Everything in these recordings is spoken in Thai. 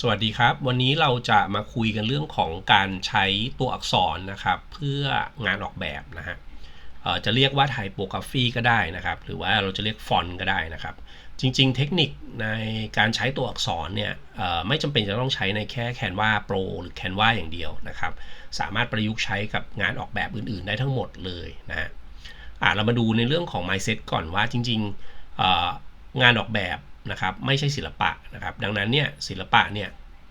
สวัสดีครับ วันนี้เราจะมาคุยกันเรื่องของการใช้ตัวอักษรนะครับ เพื่องานออกแบบนะฮะจะเรียกว่าไทโปกราฟีก็ได้นะครับ หรือว่าเราจะเรียกฟอนต์ก็ได้นะครับ จริง ๆ เทคนิคในการใช้ตัวอักษรเนี่ยไม่จำเป็นจะต้องใช้ในแค่ Canva Pro หรือ Canva อย่างเดียวนะครับ สามารถประยุกต์ใช้กับงานออกแบบอื่น ๆ ได้ทั้งหมดเลยนะฮะเรามาดูในเรื่องของ mindset ก่อนว่าจริง ๆ งานออกแบบ นะครับไม่ใช่ศิลปะนะครับ ดังนั้นเนี่ยศิลปะเนี่ย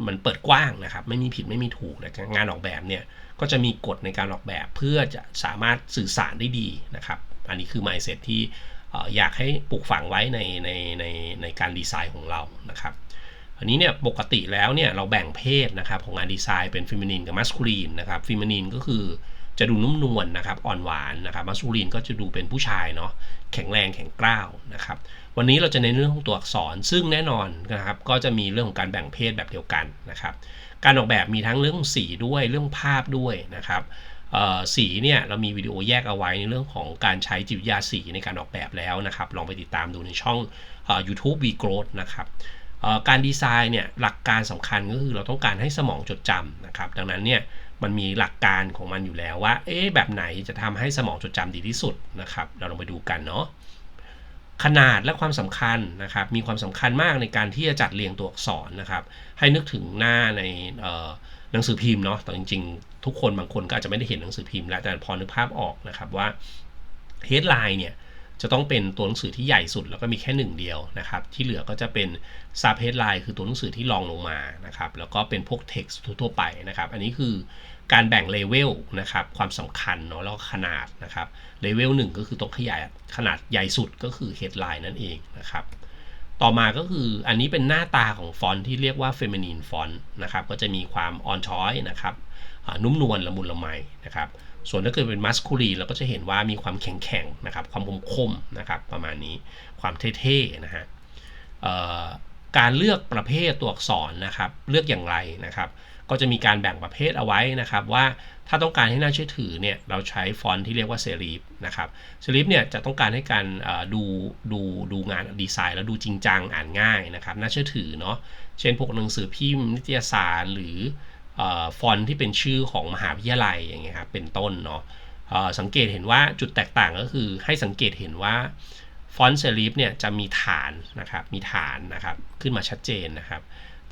มันเปิดกว้างนะครับ ไม่มีผิดไม่มีถูกแต่งานออกแบบเนี่ยก็จะมีกฎในการออกแบบเพื่อจะสามารถสื่อสารได้ดีนะครับ อันนี้คือ mindset ที่อยากให้ปลูกฝังไว้ในในในในการดีไซน์ของเรานะครับอันนี้เนี่ยปกติแล้วเนี่ยเราแบ่งเพศนะครับของงานดีไซน์เป็นฟิมินีนกับมัสคูลีนนะครับฟิมินีนก็คือจะดูนุ่มนวลนะครับอ่อนหวานนะครับมัสคูลีนก็จะดูเป็นผู้ชายเนาะแข็งแรงแข็งกร้าวนะครับ วันนี้เราจะในนเรื่องของตัวอักษร ซึ่งแน่นอนนะครับก็จะมีเรื่องของการแบ่งเพศแบบเดียวกันนะครับ การออกแบบมีทั้งเรื่องสีด้วยเรื่องภาพด้วยนะครับสีเนี่ยเรามีวิดีโอแยกเอาไว้ในเรื่องของการใช้จิตวิทยาสีในการออกแบบแล้วนะครับ ลองไปติดตามดูในช่องเอ่อ YouTube V Growth นะครับการดีไซน์เนี่ยหลักการสำคัญก็คือเราต้องการให้สมองจดจำนะครับ ดังนั้นเนี่ยมันมีหลักการของมันอยู่แล้วว่า เอ๊ะแบบไหนจะทำให้สมองจดจำดีที่สุดนะครับ เราลองไปดูกันเนาะ ขนาดและความสำคัญนะครับมีความสำคัญมากในการที่จะจัดเรียงตัวอักษรนะครับ ให้นึกถึงหน้าในหนังสือพิมพ์เนาะแต่จริงๆ ทุกคนบางคนก็อาจจะไม่ได้เห็นหนังสือพิมพ์แล้วแต่พอนึกภาพออกนะครับว่า headline เนี่ยจะต้องเป็นตัวหนังสือที่ใหญ่สุดแล้วก็มีแค่หนึ่งเดียวนะครับ ที่เหลือก็จะเป็นซับเฮดไลน์คือตัวหนังสือที่รองลงมานะครับ แล้วก็เป็นพวก text ทั่วไปนะครับ อันนี้คือ การแบ่งเลเวลนะครับความสำคัญเนาะแล้วขนาดนะครับเลเวลหนึ่งก็คือต้องขยายขนาดใหญ่สุดก็คือ headline นั่นเองนะครับต่อมาก็คืออันนี้เป็นหน้าตาของฟอนต์ที่เรียกว่า feminine font นะครับก็จะมีความออนช้อยนะครับนุ่มนวลละมุนละไมนะครับส่วนถ้าเกิดเป็นมัสคูลีเราก็จะเห็นว่ามีความแข็งๆนะครับความคมคมนะครับประมาณนี้ความเท่ๆนะฮะการเลือกประเภทตัวอักษรนะครับเลือกอย่างไรนะครับ ก็จะมีการแบ่งประเภทเอาไว้นะครับว่าถ้าต้องการให้น่าเชื่อถือเนี่ยเราใช้ฟอนต์ที่เรียกว่าเซรีฟนะครับเซรีฟเนี่ยจะต้องการให้การดูดูดูงานดีไซน์แล้วดูจริงจังอ่านง่ายนะครับน่าเชื่อถือเนาะเช่นพวกหนังสือพิมพ์นิตยสารหรืออฟอนต์ที่เป็นชื่อของมหาวิทยาลัยอย่างเงี้ยครับเป็นต้นเนาะสังเกตเห็นว่าจุดแตกต่างก็คือให้สังเกตเห็นว่าฟอนต์เซรีฟเนี่ยจะมีฐานนะครับมีฐานนะครับขึ้นมาชัดเจนนะครับ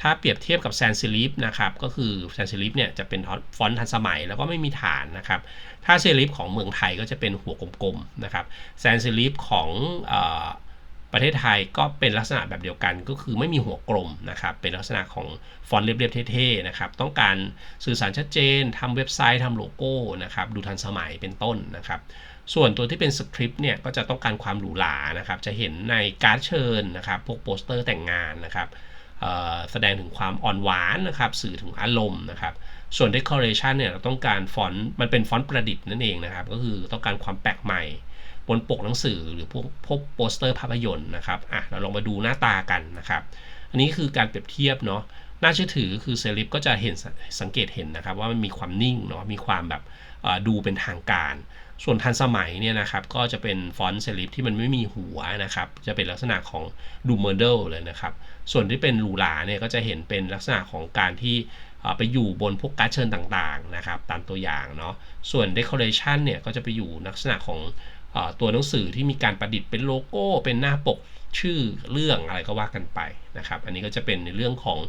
ถ้าเปรียบเทียบกับแซนซิลิฟนะครับก็คือแซนซิลิฟเนี่ยจะเป็นฟอนต์ทันสมัยแล้วก็ไม่มีฐานนะครับ ถ้าเซริฟของเมืองไทยก็จะเป็นหัวกลมๆนะครับแซนซิลิฟของอประเทศไทยก็เป็นลักษณะแบบเดียวกันก็คือไม่มีหัวกลมนะครับเป็นลักษณะของฟอนต์เรียบๆเท่ๆนะครับต้องการสื่อสารชัดเจนทำเว็บไซต์ทำโลโก้นะครับดูทันสมัยเป็นต้นนะครับส่วนตัวที่เป็นสคริปต์เนี่ยก็จะต้องการความหรูหรานะครับจะเห็นในการ์ดเชิญนะครับพวกโปสเตอร์แต่งงานนะครับ แสดงถึงความอ่อนหวานนะครับสื่อถึงอารมณ์นะครับส่วน decoration เนี่ยเราต้องการฟอนต์มันเป็นฟอนต์ประดิษฐ์นั่นเองนะครับก็คือต้องการความแปลกใหม่ บนปกหนังสือหรือพวกพวกโปสเตอร์ภาพยนตร์นะครับอะเราลองมาดูหน้าตากันนะครับอันนี้คือการเปรียบเทียบเนาะน่าเชื่อถือคือเซลิฟก็จะเห็นสสังเกตเห็นนะครับว่ามันมีความนิ่งเนาะมีความแบบดูเป็นทางการส่วนทันสมัยเนี่ยนะครับก็จะเป็นฟอนต์เซลิฟที่มันไม่มีหัวนะครับ จะเป็นลักษณะของดูเมอร์เดลเลยนะครับ ส่วนที่เป็นหรูหราเนี่ยก็จะเห็นเป็นลักษณะของการที่ไปอยู่บนพวกการ์ดเชิญต่างๆนะครับ ตามตัวอย่างเนาะส่วน decoration เนี่ยก็จะไปอยู่ลักษณะของอตัวหนังสือที่มีการประดิษฐ์เป็นโลโก้ เป็นหน้าปกชื่อเรื่องอะไรก็ว่ากันไปนะครับ อันนี้ก็จะเป็นในเรื่องของ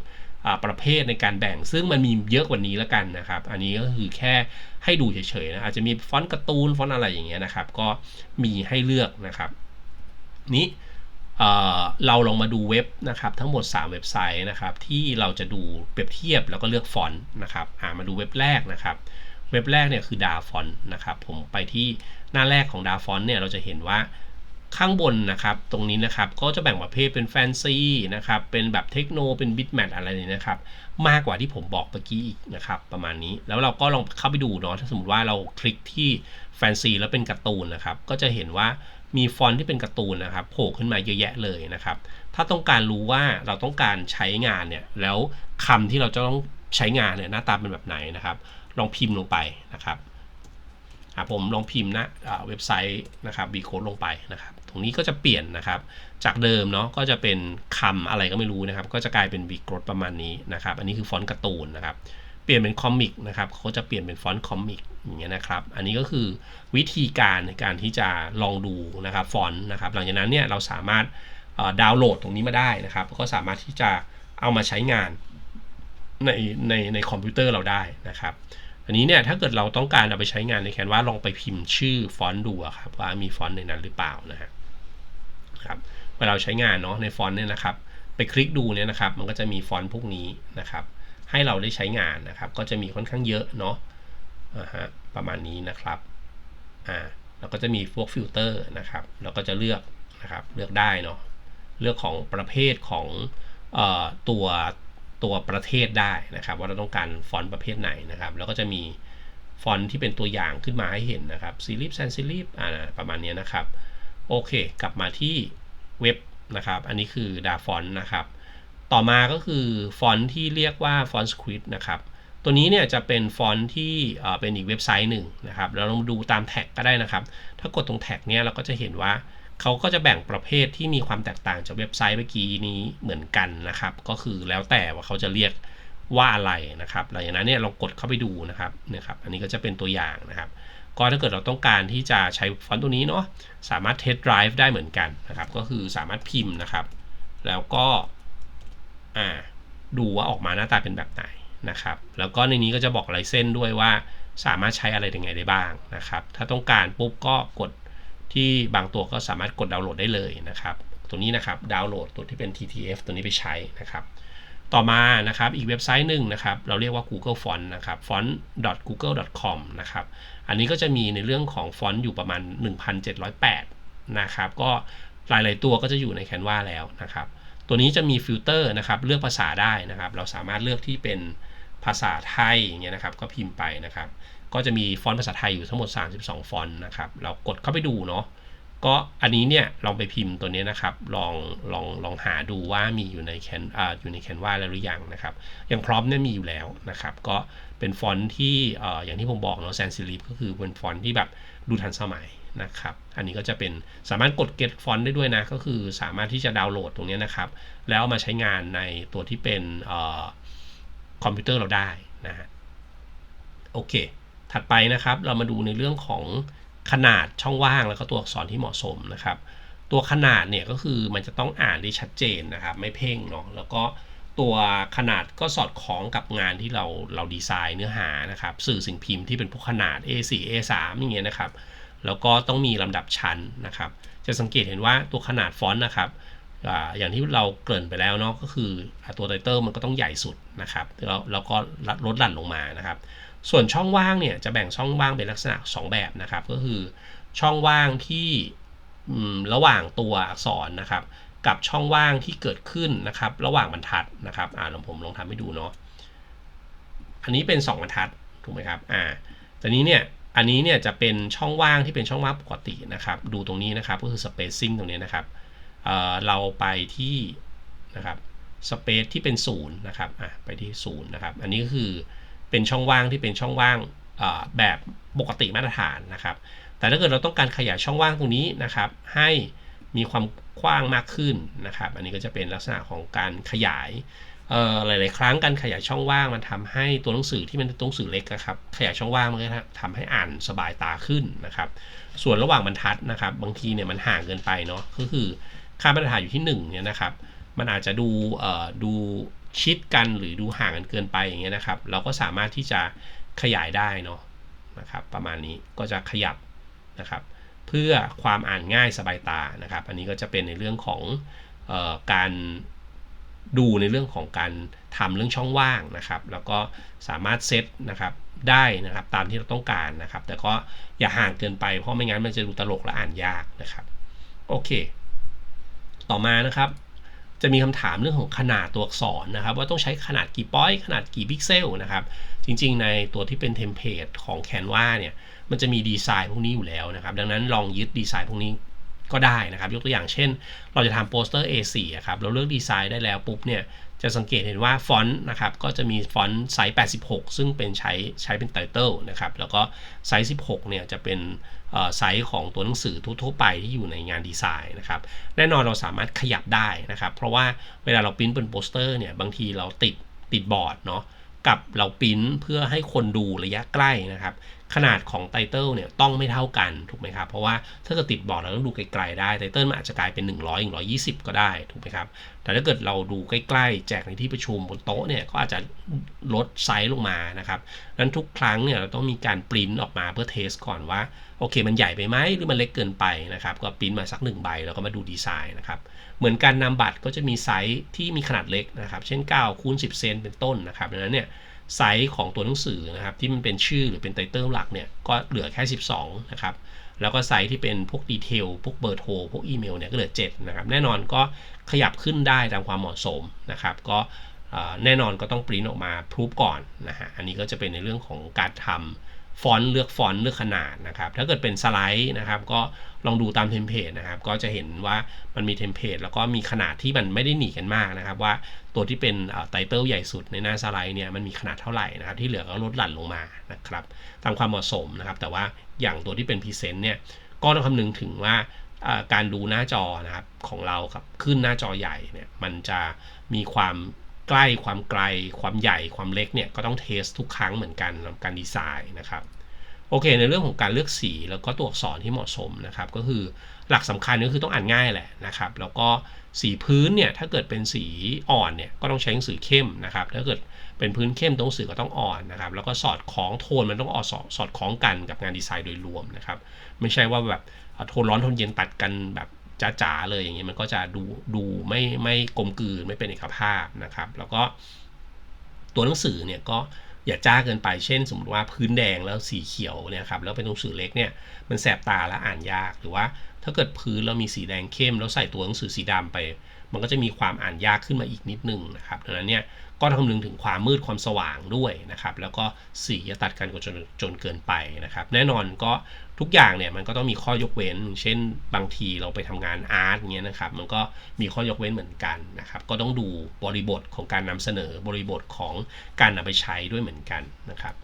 ประเภทในการแบ่ง ซึ่งมันมีเยอะกว่านี้แล้วกันนะครับ อันนี้ก็คือแค่ให้ดูเฉยๆนะอาจจะมีฟอนต์การ์ตูนฟอนต์อะไรอย่างเงี้ยนะครับ ก็มีให้เลือกนะครับ นี้เราลองมาดูเว็บนะครับทั้งหมด 3 เว็บไซต์นะครับที่เราจะดูเปรียบเทียบแล้วก็เลือกฟอนต์นะครับามาดูเว็บแรกนะครับเว็บแรกเนี่ยคือดาฟอนนะครับผมไปที่หน้าแรกของดาฟอนเนี่ยเราจะเห็นว่า ข้างบนนะครับ ตรงนี้นะครับก็จะแบ่งประเภทเป็นแฟนซีนะครับ เป็นแบบเทคโน เป็นบิทแมทอะไรเนี่ยนะครับ มากกว่าที่ผมบอกเมื่อกี้อีกนะครับ ประมาณนี้ แล้วเราก็ลองเข้าไปดูเนาะ ถ้าสมมติว่าเราคลิกที่แฟนซีแล้วเป็นการ์ตูนนะครับ ก็จะเห็นว่ามีฟอนต์ที่เป็นการ์ตูนนะครับโผล่ขึ้นมาเยอะแยะเลยนะครับ ถ้าต้องการรู้ว่าเราต้องการใช้งานเนี่ย แล้วคำที่เราจะต้องใช้งานเนี่ยหน้าตาเป็นแบบไหนนะครับ ลองพิมพ์ลงไปนะครับ ผมลองพิมพ์นะเว็บไซต์นะครับบีโคดลงไปนะครับ ตรงนี้ก็จะเปลี่ยนนะครับ จากเดิมเนาะก็จะเป็นคำอะไรก็ไม่รู้นะครับ ก็จะกลายเป็นบีโคดประมาณนี้นะครับ อันนี้คือฟอนต์การ์ตูนนะครับเปลี่ยนเป็นคอมิกนะครับเขาจะเปลี่ยนเป็นฟอนต์คอมิกอย่างเงี้ยนะครับ อันนี้ก็คือวิธีการในการที่จะลองดูนะครับฟอนต์นะครับ หลังจากนั้นเนี่ยเราสามารถดาวน์โหลดตรงนี้มาได้นะครับ ก็สามารถที่จะเอามาใช้งานในในในคอมพิวเตอร์เราได้นะครับ อันนี้เนี่ยถ้าเกิดเราต้องการเอาไปใช้งานในแคนวาลองไปพิมพ์ชื่อฟอนต์ดูอะครับว่ามีฟอนต์ในนั้นหรือเปล่านะฮะครับเวลาเราใช้งานเนาะในฟอนต์เนี่ยนะครับ ไปคลิกดูเนี่ยนะครับ มันก็จะมีฟอนต์พวกนี้นะครับ ให้เราได้ใช้งานนะครับ ก็จะมีค่อนข้างเยอะเนาะอ่าฮะประมาณนี้นะครับอ่าแล้วก็จะมีพวกฟิลเตอร์นะครับ เราก็จะเลือกนะครับเลือกได้เนาะเลือกของประเภทของเอ่อตัว ตัวประเทศได้นะครับ ว่าเราต้องการฟอนต์ประเภทไหนนะครับ แล้วก็จะมีฟอนต์ที่เป็นตัวอย่างขึ้นมาให้เห็นนะครับซีรีฟแซนซีรีฟอ่าประมาณนี้นะครับ โอเค กลับมาที่เว็บนะครับ อันนี้คือดาฟอนต์นะครับ ต่อมาก็คือฟอนต์ที่เรียกว่าฟอนต์สควิดนะครับตัวนี้เนี่ยจะเป็นฟอนต์ที่เป็นอีกเว็บไซต์หนึ่งนะครับเราลองดูตามแท็กก็ได้นะครับ ถ้ากดตรงแท็กเนี่ยเราก็จะเห็นว่า เขาก็จะแบ่งประเภทที่มีความแตกต่างจากเว็บไซต์เมื่อกี้นี้เหมือนกันนะครับ ก็คือแล้วแต่ว่าเขาจะเรียกว่าอะไรนะครับหลังจากนั้นเนี่ยเรากดเข้าไปดูนะครับนะครับ อันนี้ก็จะเป็นตัวอย่างนะครับ ก็ถ้าเกิดเราต้องการที่จะใช้ฟอนต์ตัวนี้เนาะสามารถเทสไดรฟ์ได้เหมือนกันนะครับ ก็คือสามารถพิมพ์นะครับ แล้วก็อ่าดูว่าออกมาหน้าตาเป็นแบบไหนนะครับ แล้วก็ในนี้ก็จะบอกลายเส้นด้วยว่าสามารถใช้อะไรยังไงได้บ้างนะครับ ถ้าต้องการปุ๊บก็กด ที่บางตัวก็สามารถกดดาวน์โหลดได้เลยนะครับ ตัวนี้นะครับดาวน์โหลดตัวที่เป็น TTF ตัวนี้ไปใช้นะครับ ต่อมานะครับอีกเว็บไซต์หนึ่งนะครับเราเรียกว่า Google Font นะครับ font.google.com นะครับอันนี้ก็จะมีในเรื่องของฟอนต์อยู่ประมาณ 1,708 นะครับ ก็หลาย ๆ ตัวก็จะอยู่ใน Canva แล้วนะครับตัวนี้จะมีฟิลเตอร์นะครับเลือกภาษาได้นะครับ เราสามารถเลือกที่เป็นภาษาไทยอย่างเงี้ยนะครับ ก็พิมพ์ไปนะครับ ก็จะมีฟอนต์ภาษาไทยอยู่ทั้งหมด 32 ฟอนต์นะครับ เรากดเข้าไปดูเนาะ ก็อันนี้เนี่ยลองไปพิมพ์ตัวนี้นะครับ ลองลองลองหาดูว่ามีอยู่ในแคนอ่าอยู่ในแคนวาแล้วหรือยังนะครับ อย่างพร้อมเนี่ยมีอยู่แล้วนะครับ ก็เป็นฟอนต์ที่อ่ออย่างที่ผมบอกเนาะแซนซิลิฟก็คือเป็นฟอนต์ที่แบบดูทันสมัยนะครับ อันนี้ก็จะเป็นสามารถกด get font ได้ด้วยนะ ก็คือสามารถที่จะดาวน์โหลดตรงนี้นะครับ แล้วามาใช้งานในตัวที่เป็นอ่อคอมพิวเตอร์เราได้นะฮะ โอเค ถัดไปนะครับเรามาดูในเรื่องของขนาดช่องว่างแล้วก็ตัวอักษรที่เหมาะสมนะครับ ตัวขนาดเนี่ยก็คือมันจะต้องอ่านได้ชัดเจนนะครับ ไม่เพ่งเนาะแล้วก็ตัวขนาดก็สอดคล้องกับงานที่เราเราดีไซน์เนื้อหานะครับ สื่อสิ่งพิมพ์ที่เป็นพวกขนาด A4 A3 อย่างเงี้ยนะครับ แล้วก็ต้องมีลำดับชั้นนะครับ จะสังเกตเห็นว่าตัวขนาดฟอนต์นะครับอย่างที่เราเกริ่นไปแล้วเนาะก็คือตัวไตเติลมันก็ต้องใหญ่สุดนะครับแล้วแล้วก็ลดหลั่นลงมานะครับ ส่วนช่องว่างเนี่ยจะแบ่งช่องว่างเป็นลักษณะ 2 แบบนะครับ ก็คือช่องว่างที่ระหว่างตัวอักษรนะครับ กับช่องว่างที่เกิดขึ้นนะครับ ระหว่างบรรทัดนะครับอ่าลองผมลองทำให้ดูเนาะอันนี้เป็น 2 บรรทัดถูกไหมครับอ่าแต่นี้เนี่ยอันนี้เนี่ยจะเป็นช่องว่างที่เป็นช่องว่างปกตินะครับ ดูตรงนี้นะครับก็คือ spacing ตรงนี้นะครับเเราไปที่นะครับ space ที่เป็นศูนย์นะครับอะไปที่ศูนย์นะครับ อันนี้ก็คือ เป็นช่องว่างที่เป็นช่องว่างแบบปกติมาตรฐานนะครับ แต่ถ้าเกิดเราต้องการขยายช่องว่างตรงนี้นะครับ ให้มีความกว้างมากขึ้นนะครับ อันนี้ก็จะเป็นลักษณะของการขยายหลาย ๆ ครั้งการขยายช่องว่างมันทำให้ตัวหนังสือที่เป็นตัวหนังสือเล็กนะครับขยายช่องว่างมันก็ทำให้อ่านสบายตาขึ้นนะครับ ส่วนระหว่างบรรทัดนะครับ บางทีเนี่ยมันห่างเกินไปเนาะก็คือค่ามาตรฐานอยู่ที่1เนี่ยนะครับ มันอาจจะดูดู ชิดกันหรือดูห่างกันเกินไปอย่างเงี้ยนะครับ เราก็สามารถที่จะขยายได้เนาะนะครับ ประมาณนี้ก็จะขยับนะครับ เพื่อความอ่านง่ายสบายตานะครับ อันนี้ก็จะเป็นในเรื่องของออการดูในเรื่องของการทำเรื่องช่องว่างนะครับ แล้วก็สามารถเซตนะครับได้นะครับตามที่เราต้องการนะครับ แต่ก็อย่าห่างเกินไปเพราะไม่งั้นมันจะดูตลกและอ่านยากนะครับ โอเค ต่อมานะครับ จะมีคำถามเรื่องของขนาดตัวอักษรนะครับ ว่าต้องใช้ขนาดกี่ป้อยขนาดกี่พิกเซลนะครับ จริงๆ ในตัวที่เป็นเทมเพลตของ Canva เนี่ยมันจะมีดีไซน์พวกนี้อยู่แล้วนะครับ ดังนั้นลองยึดดีไซน์พวกนี้ก็ได้นะครับ ยกตัวอย่างเช่น เราจะทำโปสเตอร์ A4 ครับเราเลือกดีไซน์ได้แล้วปุ๊บเนี่ย จะสังเกตเห็นว่าฟอนต์นะครับก็จะมีฟอนต์ไซส์ 86 ซึ่งเป็นใช้ใช้เป็นไตเติลนะครับแล้วก็ไซส์ 16 เนี่ยจะเป็นไซส์ของตัวหนังสือทั่วๆไปที่อยู่ในงานดีไซน์นะครับแน่นอนเราสามารถขยับได้นะครับ เพราะว่าเวลาเราปริ้นเป็นโปสเตอร์เนี่ยบางทีเราติดติดบอร์ดเนาะกับเราปริ้นเพื่อให้คนดูระยะใกล้นะครับ ขนาดของไตเติลเนี่ยต้องไม่เท่ากันถูกไหมครับ เพราะว่าถ้าเกิดติดบอร์ดเราต้องดูไกลๆได้ไตเติลมันอาจจะกลายเป็น 100 120 ก็ได้ถูกไหมครับ แต่ถ้าเกิดเราดูใกล้ๆ แจกในที่ประชุมบนโต๊ะเนี่ยก็อาจจะลดไซส์ลงมานะครับนั้นทุกครั้งเนี่ยเราต้องมีการปริ้นออกมาเพื่อเทสก่อนว่าโอเค มันใหญ่ไปไหมหรือมันเล็กเกินไปนะครับก็ปริ้นมาสักหนึ่งใบแล้วก็มาดูดีไซน์นะครับเหมือนการนำบัตรก็จะมีไซส์ที่มีขนาดเล็กนะครับ เช่น9คูณ10 เซนเป็นต้นนะครับดังนั้นเนี่ย ไซส์ของตัวหนังสือนะครับที่มันเป็นชื่อหรือเป็นไตเติลหลักเนี่ยก็เหลือแค่ 12 นะครับแล้วก็ไซส์ที่เป็นพวกดีเทลพวกเบอร์โทรพวกอีเมลเนี่ยก็เหลือ7นะครับแน่นอนก็ขยับขึ้นได้ตามความเหมาะสมนะครับก็แน่นอนก็ต้องปริ้นออกมาพรูฟก่อนนะฮะอันนี้ก็จะเป็นในเรื่องของการทำ ฟอนต์เลือกฟอนต์เลือกขนาดนะครับ ถ้าเกิดเป็นสไลด์นะครับ ก็ลองดูตามเทมเพลตนะครับ ก็จะเห็นว่ามันมีเทมเพลตแล้วก็มีขนาดที่มันไม่ได้หนีกันมากนะครับ ว่าตัวที่เป็นไตเติลใหญ่สุดในหน้าสไลด์เนี่ยมันมีขนาดเท่าไหร่นะครับ ที่เหลือก็ลดหลั่นลงมานะครับตามความเหมาะสมนะครับ แต่ว่าอย่างตัวที่เป็นพรีเซนต์เนี่ยก็ต้องคำนึงถึงว่าการดูหน้าจอนะครับของเราครับขึ้นหน้าจอใหญ่เนี่ยมันจะมีความ ใกล้ความไกล ความใหญ่ความเล็กเนี่ยก็ต้องเทสทุกครั้งเหมือนกันการดีไซน์นะครับโอเค ในเรื่องของการเลือกสีแล้วก็ตัวอักษรที่เหมาะสมนะครับ ก็คือหลักสำคัญก็คือต้องอ่านง่ายแหละนะครับ แล้วก็สีพื้นเนี่ยถ้าเกิดเป็นสีอ่อนเนี่ยก็ต้องใช้หนังสือเข้มนะครับ ถ้าเกิดเป็นพื้นเข้มตัวหนังสือก็ต้องอ่อนนะครับ แล้วก็สอดคล้องโทนมันต้องออสสอดคล้องกันกับงานดีไซน์โดยรวมนะครับ ไม่ใช่ว่าแบบโทนร้อนโทนเย็นตัดกันแบบ จ๋าๆเลยอย่างเงี้ยมันก็จะดูดูไม่ไม่กลมกลืนไม่เป็นเอกภาพนะครับ แล้วก็ตัวหนังสือเนี่ยก็อย่าจ้าเกินไป เช่น สมมติว่าพื้นแดงแล้วสีเขียวเนี่ยครับ แล้วเป็นหนังสือเล็กเนี่ย มันแสบตาและอ่านยาก หรือว่าถ้าเกิดพื้นเรามีสีแดงเข้ม แล้วใส่ตัวหนังสือสีดำไป มันก็จะมีความอ่านยากขึ้นมาอีกนิดนึงนะครับดังนั้นเนี่ยก็ต้องคำนึงถึงความมืดความสว่างด้วยนะครับแล้วก็สีจะตัดกันจนจนเกินไปนะครับแน่นอนก็ทุกอย่างเนี่ยมันก็ต้องมีข้อยกเว้น เช่นบางทีเราไปทำงานอาร์ตเงี้ยนะครับมันก็มีข้อยกเว้นเหมือนกันนะครับก็ต้องดูบริบทของการนำเสนอบริบทของการนำไปใช้ด้วยเหมือนกันนะครับ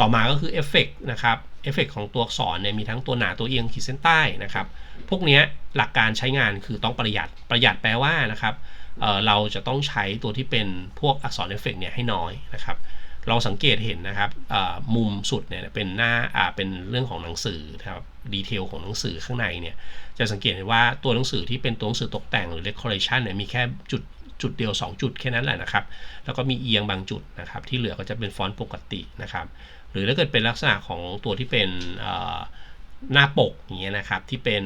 ต่อมาก็คือเอฟเฟกนะครับเอฟเฟกของตัวอักษรเนี่ยมีทั้งตัวหนาตัวเอียงขีดเส้นใต้นะครับ พวกนี้หลักการใช้งานคือต้องประหยัดประหยัดแปลว่านะครับเเราจะต้องใช้ตัวที่เป็นพวกอักษรเอฟเฟกเนี่ยให้น้อยนะครับ เราสังเกตเห็นนะครับมุมสุดเนี่ยเป็นหน้าเป็นเรื่องของหนังสือครับดีเทลของหนังสือข้างในเนี่ยจะสังเกตเห็นว่าตัวหนังสือที่เป็นตัวหนังสือตกแต่งหรือ decoration เนี่ยมีแค่จุดจุดเดียว 2 จุดแค่นั้นแหละนะครับ แล้วก็มีเอียงบางจุดนะครับ ที่เหลือก็จะเป็นฟอนต์ปกตินะครับ หรือถ้าเกิดเป็นลักษณะของตัวที่เป็นหน้าปกอย่างเงี้ยนะครับที่เป็น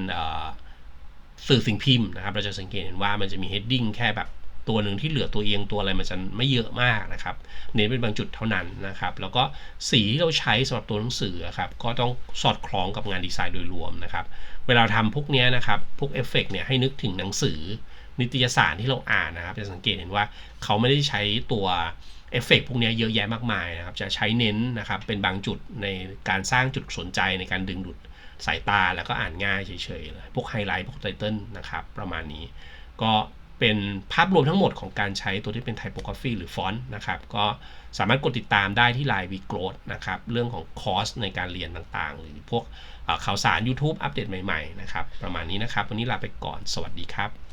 สื่อสิ่งพิมพ์นะครับ เราจะสังเกตเห็นว่ามันจะมี heading แค่แบบตัวหนึ่งที่เหลือตัวเอียงตัวอะไรมันจะไม่เยอะมากนะครับ เน้นเป็นบางจุดเท่านั้นนะครับ แล้วก็สีที่เราใช้สำหรับตัวหนังสือครับก็ต้องสอดคล้องกับงานดีไซน์โดยรวมนะครับ เวลาทำพวกนี้นะครับพวกเอฟเฟกเนี่ยให้นึกถึงหนังสือ นิตยสารที่เราอ่านนะครับ จะสังเกตเห็นว่าเขาไม่ได้ใช้ตัว เอฟเฟกพวกนี้เยอะแยะมากมายนะครับ จะใช้เน้นนะครับ เป็นบางจุดในการสร้างจุดสนใจในการดึงดูดสายตาแล้วก็อ่านง่ายเฉยๆ พวกไฮไลท์พวกไตเติลนะครับ ประมาณนี้ ก็เป็นภาพรวมทั้งหมดของการใช้ตัวที่เป็นไทโปกราฟีหรือฟอนต์นะครับ ก็สามารถกดติดตามได้ที่ไลน์วีโกรดนะครับ เรื่องของคอร์สในการเรียนต่างๆ หรือพวกข่าวสาร YouTube อัปเดตใหม่ๆ นะครับ ประมาณนี้นะครับ วันนี้ลาไปก่อน สวัสดีครับ